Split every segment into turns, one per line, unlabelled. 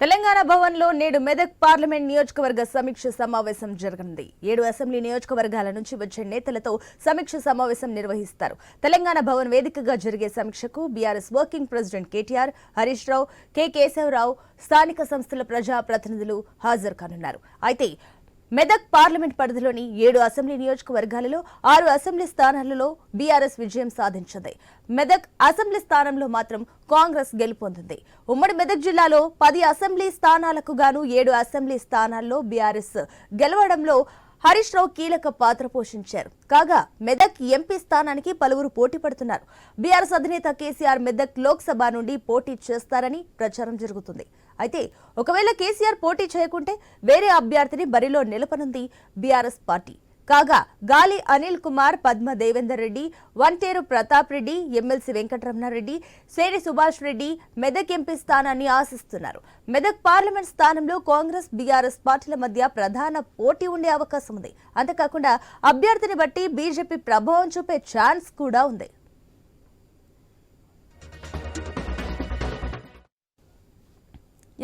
తెలంగాణ భవన్లో నేడు మెదక్ పార్లమెంట్ నియోజకవర్గ సమీక్ష సమావేశం జరగనుంది. ఏడు అసెంబ్లీ నియోజకవర్గాల నుంచి వచ్చే నేతలతో సమీక్ష సమావేశం నిర్వహిస్తారు. తెలంగాణ భవన్ వేదికగా జరిగే సమీక్షకు BRS working president KTR Harish Rao K. Keshavarao స్థానిక సంస్థల ప్రజా ప్రతినిధులు హాజరు కానున్నారు. అయితే మెదక్ పార్లమెంట్ పరిధిలోని ఏడు అసెంబ్లీ నియోజకవర్గాలలో ఆరు అసెంబ్లీ స్థానాలలో బీఆర్ఎస్ విజయం సాధించింది. మెదక్ అసెంబ్లీ స్థానంలో మాత్రం కాంగ్రెస్ గెలుపొందింది. ఉమ్మడి మెదక్ జిల్లాలో పది అసెంబ్లీ స్థానాలకు గాను ఏడు అసెంబ్లీ స్థానాల్లో బీఆర్ఎస్ గెలవడంలో హరీష్ రావు కీలక పాత్ర పోషించారు. కాగా మెదక్ ఎంపీ స్థానానికి పలువురు పోటీ పడుతున్నారు. బీఆర్ఎస్ అధినేత కేసీఆర్ మెదక్ లోక్సభ నుండి పోటీ చేస్తారని ప్రచారం జరుగుతుంది. అయితే ఒకవేళ కేసీఆర్ పోటీ చేయకుంటే వేరే అభ్యర్థిని బరిలో నిలపనుంది బీఆర్ఎస్ పార్టీ. కాగా గాలి అనిల్ కుమార్ పద్మ దేవేందర్ రెడ్డి వంటేరు ప్రతాప్ రెడ్డి ఎమ్మెల్సీ వెంకటరమణారెడ్డి సేరి సుభాష్ రెడ్డి మెదక్ ఎంపీ స్థానాన్ని ఆశిస్తున్నారు. మెదక్ పార్లమెంట్ స్థానంలో కాంగ్రెస్ బీఆర్ఎస్ పార్టీల మధ్య ప్రధాన పోటీ ఉండే అవకాశం ఉంది. అంతేకాకుండా అభ్యర్థిని బట్టి బీజేపీ ప్రభావం చూపే ఛాన్స్ కూడా ఉంది.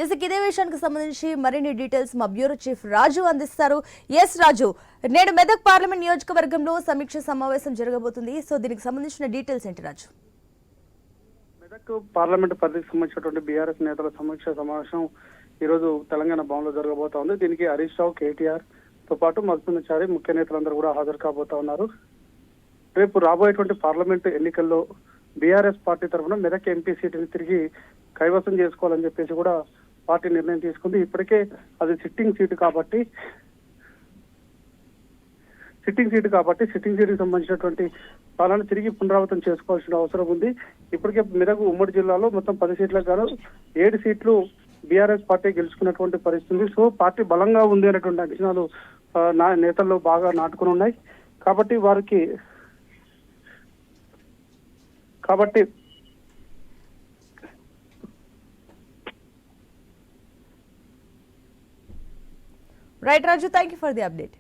ఎస్ ఇదే విషయానికి సంబంధించి మరిన్ని డీటెయిల్స్ మా బ్యూరో చీఫ్ రాజు అందిస్తారు. ఎస్ రాజు నేడు మెదక్ పార్లమెంట్ నియోజకవర్గంలో సమీక్ష సమావేశం జరగబోతుంది. సో దీనికి సంబంధించిన డీటెయిల్స్ ఏంటి రాజు?
మెదక్ పార్లమెంట్ పరిధికి సంబంధించినటువంటి బీఆర్ఎస్ నేతల సమీక్ష సమావేశం ఈ రోజు తెలంగాణ భవన్లో జరగబోతా ఉంది దీనికి హరీష్ రావు కేటీఆర్తో పాటు మధుసూదనాచారి ముఖ్య నేతలందరూ కూడా హాజరు కాబోతా ఉన్నారు. రేపు రాబోయేటువంటి పార్లమెంట్ ఎన్నికల్లో బీఆర్ఎస్ పార్టీ తరఫున మెదక్ ఎంపీ సీటుని తిరిగి కైవసం చేసుకోవాలని చెప్పేసి కూడా పార్టీ నిర్ణయం తీసుకుంది. ఇప్పటికే అది సిట్టింగ్ సీటు కాబట్టి సిట్టింగ్ సీటు కాబట్టి సిట్టింగ్ సీటుకి సంబంధించినటువంటి స్థానాన్ని తిరిగి పునరావృతం చేసుకోవాల్సిన అవసరం ఉంది. ఇప్పటికే మెదక్ ఉమ్మడి జిల్లాలో మొత్తం పది సీట్లకు గాను ఏడు సీట్లు బీఆర్ఎస్ పార్టీ గెలుచుకున్నటువంటి పరిస్థితి ఉంది. సో పార్టీ బలంగా ఉంది అనేటువంటి అంచనాలు నా నేతల్లో బాగా నాటుకుని ఉన్నాయి. కాబట్టి వారికి కాబట్టి
Right, Raju, thank you for the update.